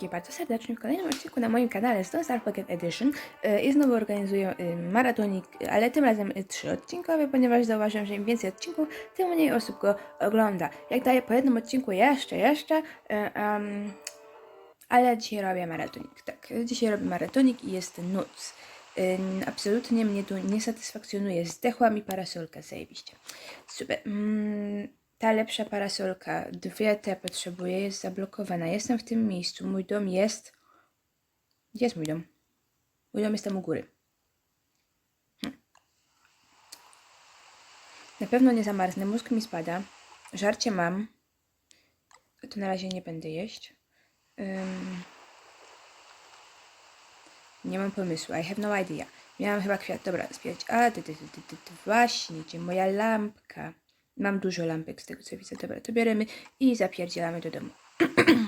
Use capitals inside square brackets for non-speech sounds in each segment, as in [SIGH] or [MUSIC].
wszystkich bardzo serdecznie w kolejnym odcinku na moim kanale Star Pocket Edition E, i znowu organizuję y, maratonik, ale tym razem y, trzyodcinkowy, ponieważ zauważyłem, że im więcej odcinków, tym mniej osób go ogląda. Jak daję po jednym odcinku jeszcze, jeszcze, y, em, ale dzisiaj robię maratonik, tak, dzisiaj robię maratonik i jest. Ym, absolutnie mnie tu nie satysfakcjonuje. Zdechła mi parasolka, zajebiście. Super. Mm, ta lepsza parasolka, dwie te potrzebuję, jest zablokowana. Jestem w tym miejscu. Mój dom jest. Gdzie jest mój dom? Mój dom jest tam u góry. Hm. Na pewno nie zamarznę. Mózg mi spada. Żarcie mam. To na razie nie będę jeść. Ym... Nie mam pomysłu. I have no idea. Miałam chyba kwiat. Dobra, zbierać. A, ty, ty, ty, ty, ty, właśnie, gdzie moja lampka. Mam dużo lampek z tego co widzę. Dobra, to bierzemy i zapierdzielamy do domu.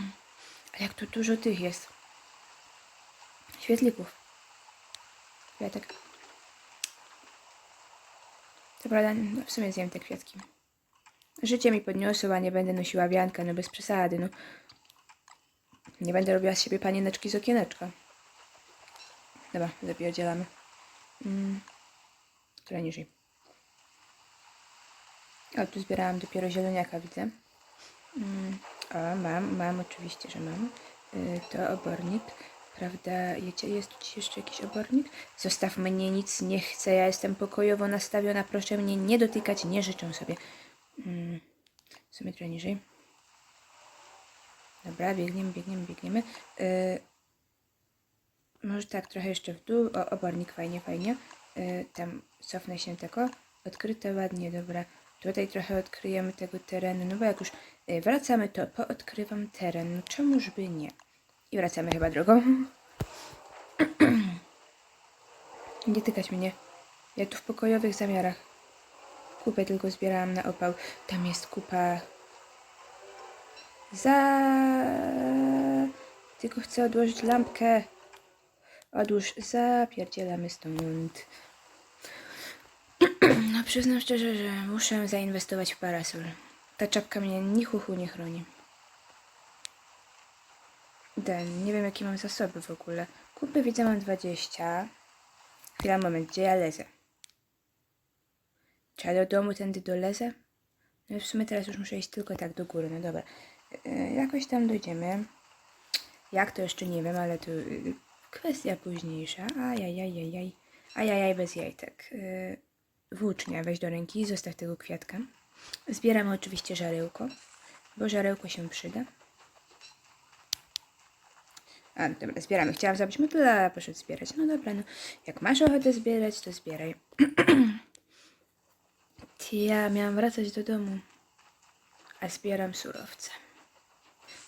[CLEARS THROAT] A jak tu dużo tych jest. Świetlików. Kwiatek. Co prawda, no, w sumie zjem te kwiatki. Życie mi podniosło, a nie będę nosiła wianka, no bez przesady, no. Nie będę robiła z siebie panieneczki z okieneczka. Dobra, zapierdzielamy. Mm. Trochę niżej. O, tu zbierałam dopiero zieloniaka, widzę. Mm. O, mam, mam, oczywiście, że mam. Y, to obornik. Prawda, jest tu jeszcze jakiś obornik? Zostaw mnie, nic nie chcę, ja jestem pokojowo nastawiona, proszę mnie nie dotykać, nie życzę sobie. Mm. W sumie trochę niżej. Dobra, biegniemy, biegniemy, biegniemy. Y, może tak, trochę jeszcze w dół. O, obornik, fajnie, fajnie. Y, tam cofnę się tylko. Odkryte ładnie, dobra. Tutaj trochę odkryjemy tego terenu, no bo jak już y, wracamy, to poodkrywam teren. No czemuż by nie? I wracamy chyba drogą. [CLEARS THROAT] nie tykać mnie. Ja tu w pokojowych zamiarach. Kupę tylko zbierałam na opał. Tam jest kupa. Za... Tylko chcę odłożyć lampkę. Odłóż, zapierdzielamy stąd. No przyznam szczerze, że muszę zainwestować w parasol. Ta czapka mnie ni chuchu nie chroni. Den, nie wiem jakie mam zasoby w ogóle. Kupy widzę mam 20. Chwila, moment, gdzie ja lezę? Czy ja do domu tędy dolezę? No w sumie teraz już muszę iść tylko tak do góry, no dobra. Yy, jakoś tam dojdziemy. Jak to jeszcze nie wiem, ale to yy, kwestia późniejsza. Ajajajajaj. Ajajaj bez jajtek. Yy, włócznia weź do ręki i zostaw tego kwiatka. Zbieramy oczywiście żarełko, bo żarełko się przyda. A, dobra, zbieramy. Chciałam zrobić motyle, a poszedł zbierać. No dobra, no. Jak masz ochotę zbierać, to zbieraj. [CLEARS THROAT] Ja miałam wracać do domu, a zbieram surowce.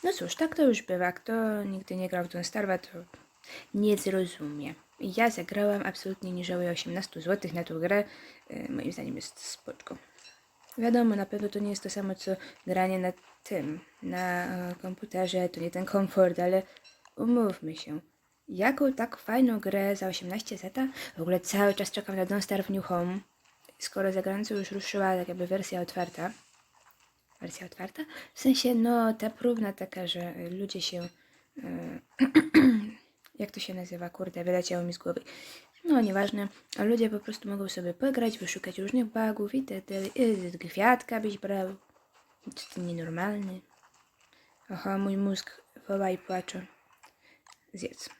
No cóż, tak to już bywa. Kto nigdy nie grał w Don't Starve'a, to nie zrozumie. Ja zagrałam, absolutnie nie żałuję 18 zł na tą grę. Yy, moim zdaniem jest spoczko. Wiadomo, na pewno to nie jest to samo, co granie na tym, na e, komputerze, to nie ten komfort, ale umówmy się. Jaką tak fajną grę za 18 zeta? W ogóle cały czas czekam na Don't Starve New Home. Skoro za granicą już ruszyła tak jakby wersja otwarta. Wersja otwarta? W sensie, no, ta próbna taka, że y, ludzie się... y, [CLEARS THROAT] jak to się nazywa? Kurde, wyleciało mi z głowy. No, nieważne. A ludzie po prostu mogą sobie pograć, wyszukać różnych bugów i te, te y, kwiatka byś brał. Czy ty nienormalny? Aha, mój mózg woła i płacze. Zjedz.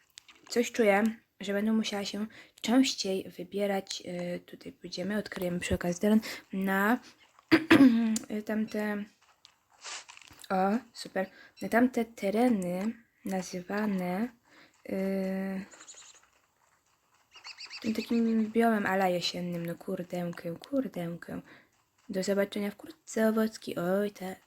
Coś czuję, że będę musiała się częściej wybierać. y, tutaj pójdziemy, odkryjemy przy okazji teren na y, [CLEARS THROAT] tamte. O, super. Na tamte tereny nazywane. Y, tym takim biomem ala jesiennym, no kurdełkę, kurdełkę. Do zobaczenia wkrótce, owocki, oj tak.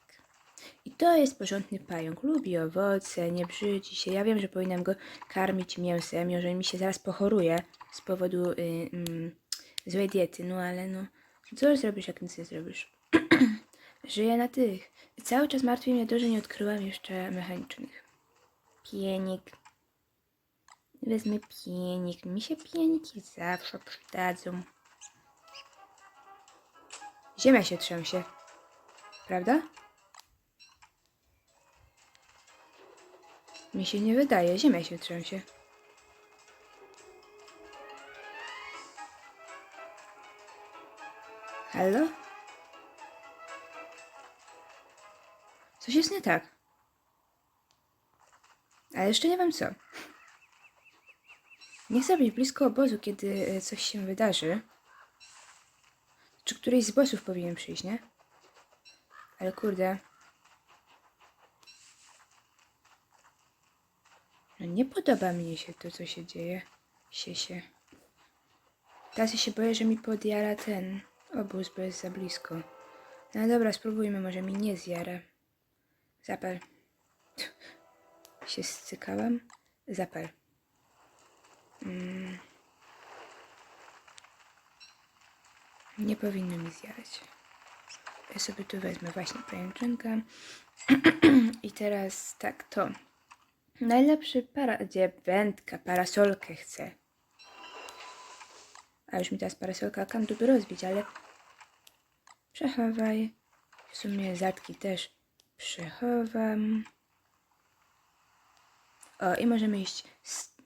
I to jest porządny pająk, lubi owoce, nie brzydzi się. Ja wiem, że powinnam go karmić mięsem, jeżeli mi się zaraz pochoruje z powodu y, mm, złej diety, no ale no, co zrobisz, jak nic nie zrobisz? [CLEARS THROAT] Żyję na tych. Cały czas martwi mnie to, że nie odkryłam jeszcze mechanicznych. Pienik. Wezmę pienik. Mi się pieniki zawsze przydadzą. Ziemia się trzęsie. Prawda? Mi się nie wydaje, ziemia się trzęsie. Halo? Coś jest nie tak. Ale jeszcze nie wiem co. Nie chcę być blisko obozu, kiedy e, coś się wydarzy. Czy któryś z bossów powinien przyjść, nie? Ale kurde. No nie podoba mi się to, co się dzieje. Sie się. Teraz ja się boję, że mi podjara ten obóz, bo jest za blisko. No dobra, spróbujmy, może mi nie zjara. Zapal. się scykałam. Zapal. Mm. Nie powinno mi zjarać. Ja sobie tu wezmę właśnie pajęczynkę. [CLEARS THROAT] I teraz tak, to. Najlepszy para... Gdzie wędka, parasolkę chcę. A już mi teraz parasolka kantu rozbić, ale... Przechowaj. W sumie zatki też przechowam. O, i możemy iść y,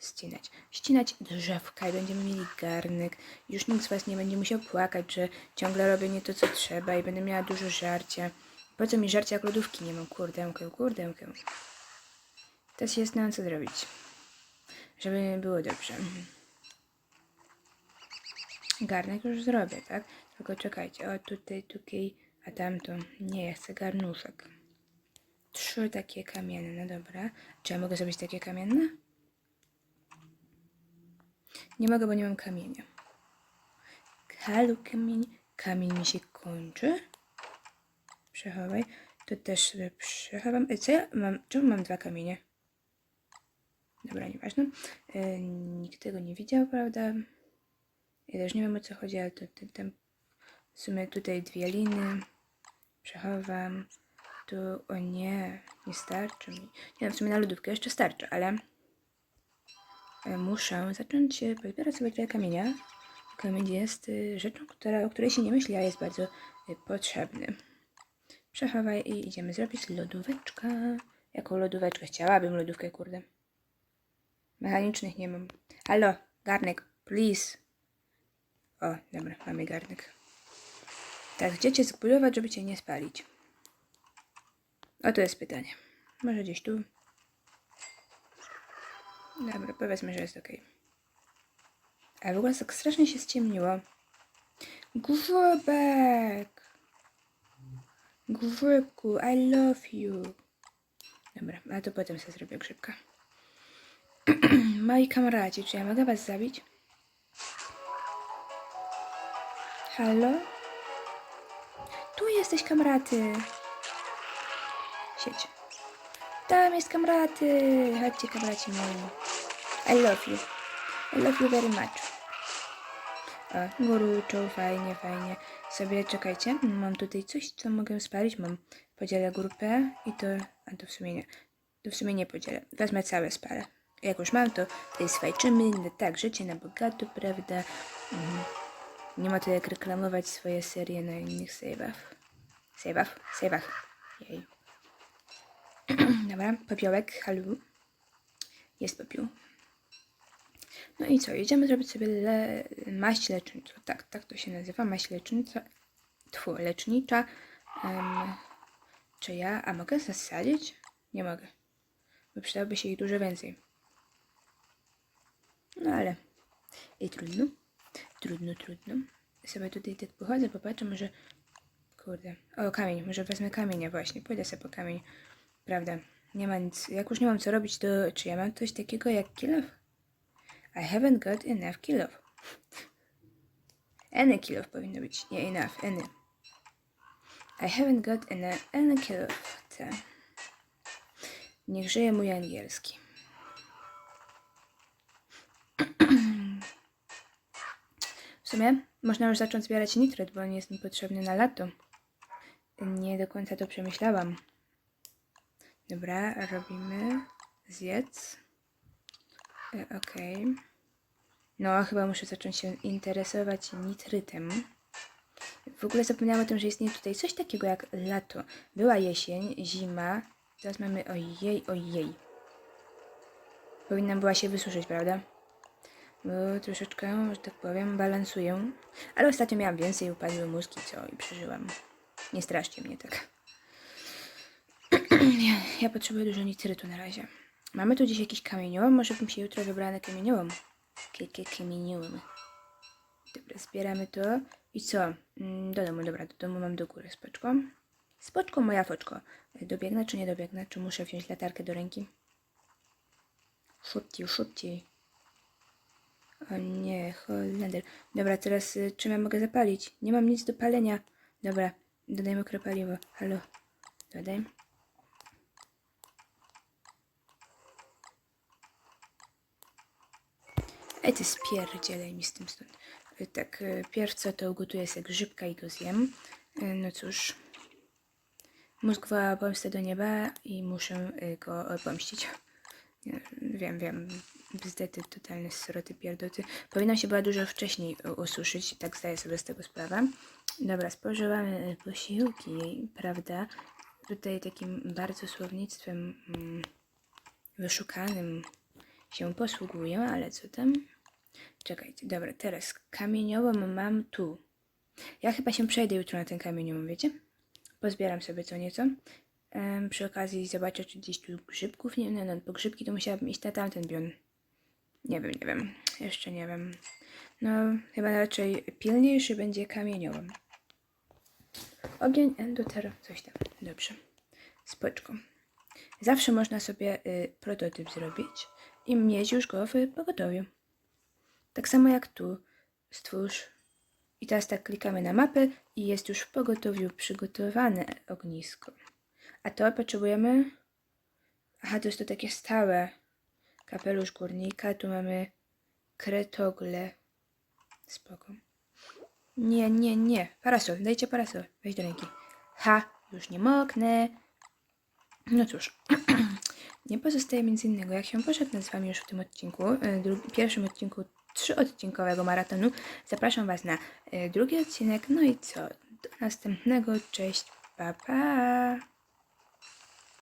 ścinać. Ścinać drzewka i będziemy mieli garnek. Już nikt z Was nie będzie musiał płakać, że ciągle robię nie to, co trzeba i będę miała dużo żarcia. Po co mi żarcia, jak lodówki nie mam? Kurdełkę, kurdełkę. Teraz się zastanawiam, co zrobić. Żeby było dobrze. Garnek już zrobię, tak? Tylko czekajcie. O, tutaj, tutaj, a tamto. Nie, ja chcę garnuszek. Trzy takie kamienne, no dobra. Czy ja mogę zrobić takie kamienne? Nie mogę, bo nie mam kamienia. Halo, kamień. Kamień mi się kończy. Przechowaj. To też sobie przechowam. E, Co ja mam? Czemu mam dwa kamienie? Dobra, nieważne. E, nikt tego nie widział, prawda? Ja też nie wiem o co chodzi, ale to, to, tam w sumie tutaj dwie liny. Przechowam. Tu, o nie, nie starczy mi. Nie no, w sumie na lodówkę jeszcze starczy, ale muszę zacząć e, pozbierać sobie trochę kamienia. Kamień jest y, rzeczą, która, o której się nie myśli, a jest bardzo y, potrzebny. Przechowaj i idziemy zrobić lodóweczkę. Jaką lodóweczkę? Chciałabym lodówkę, kurde. Mechanicznych nie mam. Halo, garnek, please. O, dobra, mamy garnek. Tak, gdzie cię zbudować, żeby cię nie spalić? O, to jest pytanie. Może gdzieś tu? Dobra, powiedzmy, że jest ok. A w ogóle tak strasznie się ściemniło. Grzybek! Grzybku, I love you. Dobra, a to potem sobie zrobię grzybka. [CLEARS THROAT] Moi kamraci, czy ja mogę was zabić? Halo? Tu jesteś, kamraty. Siedź. Tam jest kamraty. Chodźcie, kamraci moi. I love you. I love you very much. O, gruczoł, fajnie, fajnie. Sobie czekajcie. Mam tutaj coś, co mogę spalić. Mam podzielę grupę i to. A to w sumie nie. To w sumie nie podzielę. Wezmę całe spalę. Jak już mam, to tutaj swajczymy. Tak, życie na bogato, prawda? Mhm. Nie ma to jak reklamować swoje serie na innych save'ach. Save'ach? Save'ach. Jej. [CLEARS THROAT] Dobra, popiołek, halu. Jest popiół. No i co, jedziemy zrobić sobie le... maść lecznicą. Tak, tak to się nazywa, maść lecznicza. Tfu, lecznicza. Em, czy ja, a mogę zasadzić? Nie mogę. Bo przydałoby się ich dużo więcej. No ale i trudno. Trudno, trudno. Sobie tutaj tak pochodzę, popatrzę, może... Kurde. O, kamień. Może wezmę kamienia właśnie. Pójdę sobie po kamień. Prawda. Nie ma nic. Jak już nie mam co robić, to czy ja mam coś takiego jak kill off? I haven't got enough kill off. Any kill powinno być. Nie enough. Any. I haven't got any, any kill off. Niech żyje mój angielski. [CLEARS THROAT] W sumie można już zacząć zbierać nitryt, bo on jest mi potrzebny na lato. Nie do końca to przemyślałam. Dobra, robimy. Zjedz. E, Okej. No, chyba muszę zacząć się interesować nitrytem. W ogóle zapomniałam o tym, że istnieje tutaj coś takiego jak lato. Była jesień, zima. Teraz mamy ojej, ojej. Powinna była się wysuszyć, prawda? Bo troszeczkę, że tak powiem, balansuję. Ale ostatnio miałam więcej, upadły mózgi, co i przeżyłam. Nie straszcie mnie tak. Ja, ja potrzebuję dużo nitrytu na razie. Mamy tu gdzieś jakiś kamieniołom? Może bym się jutro wybrała na kamieniołom? Kamieniołom. Dobra, zbieramy to. I co? Mm, Do domu, dobra, do domu mam do góry. Spoczko. Spoczko, moja foczko. Dobiegnę czy nie dobiegnę? Czy muszę wziąć latarkę do ręki? Szybciej, szybciej. O nie, Holender. Dobra, teraz y, czym ja mogę zapalić? Nie mam nic do palenia. Dobra, dodaj mokre paliwo. Halo, dodaj. Ej, ty spierdzielej mi z tym stąd. Y, Tak, y, pierw co to ugotuję sobie grzybka i go zjem. Y, No cóż. Mózg woła pomstę do nieba i muszę go pomścić. Wiem, wiem. Bzdety, totalne sroty, pierdoty. Powinna się była dużo wcześniej ususzyć, tak zdaję sobie z tego sprawę. Dobra, spożywamy posiłki, prawda? Tutaj takim bardzo słownictwem mm, wyszukanym się posługuję, ale co tam? Czekajcie, dobra, teraz kamieniołom mam tu. Ja chyba się przejdę jutro na ten kamieniołom, wiecie? Pozbieram sobie co nieco. Em, przy okazji zobaczę, czy gdzieś tu grzybków nie... No, no, po grzybki to musiałabym iść na tamten bion. Nie wiem, nie wiem. Jeszcze nie wiem. No, chyba raczej pilniejszy będzie kamieniołom. Ogień, endotero, coś tam. Dobrze. Spoczko. Zawsze można sobie y, prototyp zrobić i mieć już go w pogotowiu. Tak samo jak tu. Stwórz. I teraz tak klikamy na mapę i jest już w pogotowiu przygotowane ognisko. A to potrzebujemy... Aha, to jest to takie stałe. Kapelusz górnika. Tu mamy kretogle. Spoko. Nie, nie, nie. Parasol. Dajcie parasol. Weź do ręki. Ha, już nie moknę. No cóż. [CLEARS THROAT] nie pozostaje nic innego, jak się pożegnać z Wami już w tym odcinku, e, pierwszym odcinku trzyodcinkowego maratonu. Zapraszam Was na e, drugi odcinek. No i co? Do następnego. Cześć. Pa, pa.